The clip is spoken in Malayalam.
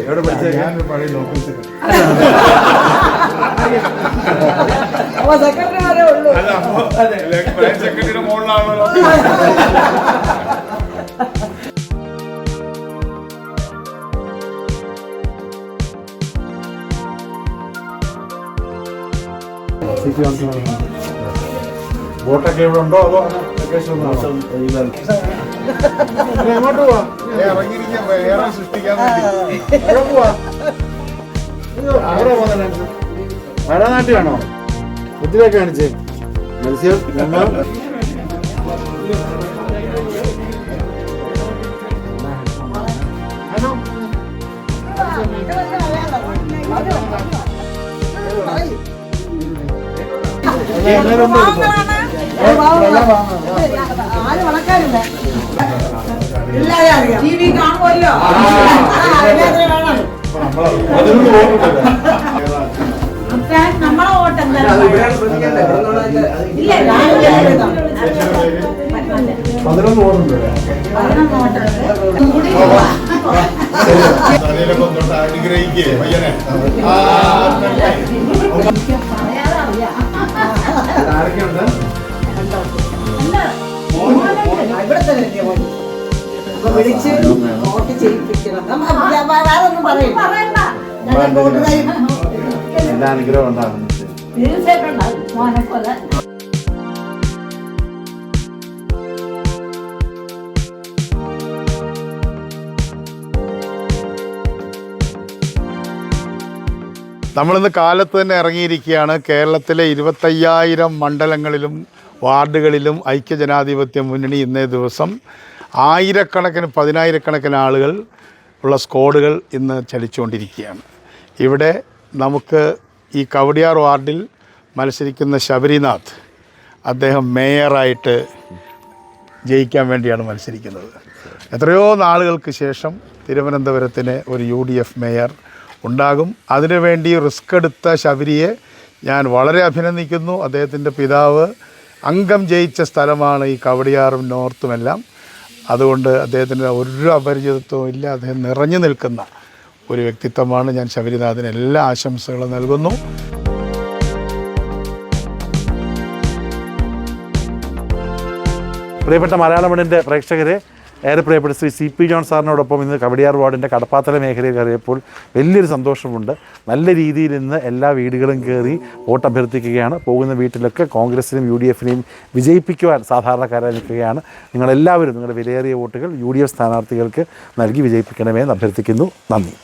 എവിടെ പഠിച്ചേ ഞാനൊരു പഴയ ലോക്കൽ സെക്രട്ടറി അപ്പൊ സെക്രട്ടറിമാരേ ഉള്ളൂ അല്ല അപ്പൊ സെക്രട്ടറിയുടെ മുകളിലാണല്ലോ. ബോട്ടൊക്കെ ഇവിടെ ഉണ്ടോ അതോ എങ്ങോട്ട് പോവാ. ഇറങ്ങിയിരിക്കാൻ സൃഷ്ടിക്കാൻ വേണ്ടി. പോവാ? അവിടെ പോകുന്ന ഭരതനാട്യമാണോ? കുത്തിലേക്ക് കാണിച്ചേ. മത്സ്യം ഞങ്ങൾ ടി വി കാണുമല്ലോ അതിനൊന്നും നമ്മളെ വോട്ട് എന്തായാലും ഇല്ല പതിനൊന്ന് പോകുന്നുണ്ട് തലയിലൊക്കെ തൊട്ട് അനുഗ്രഹിക്കേ പയ്യനെ. ആരൊക്കെയുണ്ട് ഇവിടെ തന്നെ വിളിച്ച് വോട്ട് ചെയ്യിപ്പിക്കണം. വേറെ ഒന്നും പറയണ്ട. ഞങ്ങൾ വോട്ട് തരും എല്ലാ അനുഗ്രഹം ഉണ്ടാകുന്നു. നമ്മളിന്ന് കാലത്ത് തന്നെ ഇറങ്ങിയിരിക്കുകയാണ്. കേരളത്തിലെ ഇരുപത്തയ്യായിരം മണ്ഡലങ്ങളിലും വാർഡുകളിലും ഐക്യജനാധിപത്യ മുന്നണി ഇന്നേ ദിവസം ആയിരക്കണക്കിന് പതിനായിരക്കണക്കിന് ആളുകൾ ഉള്ള സ്ക്വാഡുകൾ ഇന്ന് ചലിച്ചുകൊണ്ടിരിക്കുകയാണ്. ഇവിടെ നമുക്ക് ഈ കവടിയാർ വാർഡിൽ മത്സരിക്കുന്ന ശബരിനാഥ് അദ്ദേഹം മേയറായിട്ട് ജയിക്കാൻ വേണ്ടിയാണ് മത്സരിക്കുന്നത്. എത്രയോ നാളുകൾക്ക് ശേഷം തിരുവനന്തപുരത്തിന് ഒരു യു ഡി എഫ് മേയർ ഉണ്ടാകും. അതിനുവേണ്ടി റിസ്ക് എടുത്ത ശബരിയെ ഞാൻ വളരെ അഭിനന്ദിക്കുന്നു. അദ്ദേഹത്തിന്റെ പിതാവ് അംഗം ജയിച്ച സ്ഥലമാണ് ഈ കവടിയാറും നോർത്തുമെല്ലാം. അതുകൊണ്ട് അദ്ദേഹത്തിന് ഒരു അപരിചിതത്വവും ഇല്ല. അദ്ദേഹം നിറഞ്ഞു നിൽക്കുന്ന ഒരു വ്യക്തിത്വമാണ് ഞാൻ ശബരിനാഥിന് എല്ലാ ആശംസകളും നൽകുന്നു. പ്രിയപ്പെട്ട മലയാള മണ്ണിന്റെ പ്രേക്ഷകരെ ഏറെ പ്രിയപ്പെട്ട ശ്രീ സി പി ജോൺ സാറിനോടൊപ്പം ഇന്ന് കവടിയാർ വാർഡിന്റെ കടപ്പാത്തല മേഖലയിൽ കയറിയപ്പോൾ വലിയൊരു സന്തോഷമുണ്ട്. നല്ല രീതിയിൽ ഇന്ന് എല്ലാ വീടുകളും കയറി വോട്ട് അഭ്യർത്ഥിക്കുകയാണ്. പോകുന്ന വീട്ടിലൊക്കെ കോൺഗ്രസിനും യു ഡി എഫിനെയും വിജയിപ്പിക്കുവാൻ സാധാരണക്കാരായി നിൽക്കുകയാണ്. നിങ്ങളെല്ലാവരും നിങ്ങളുടെ വിലയേറിയ വോട്ടുകൾ യു ഡി എഫ് സ്ഥാനാർത്ഥികൾക്ക് നൽകി വിജയിപ്പിക്കണമെന്ന് അഭ്യർത്ഥിക്കുന്നു. നന്ദി.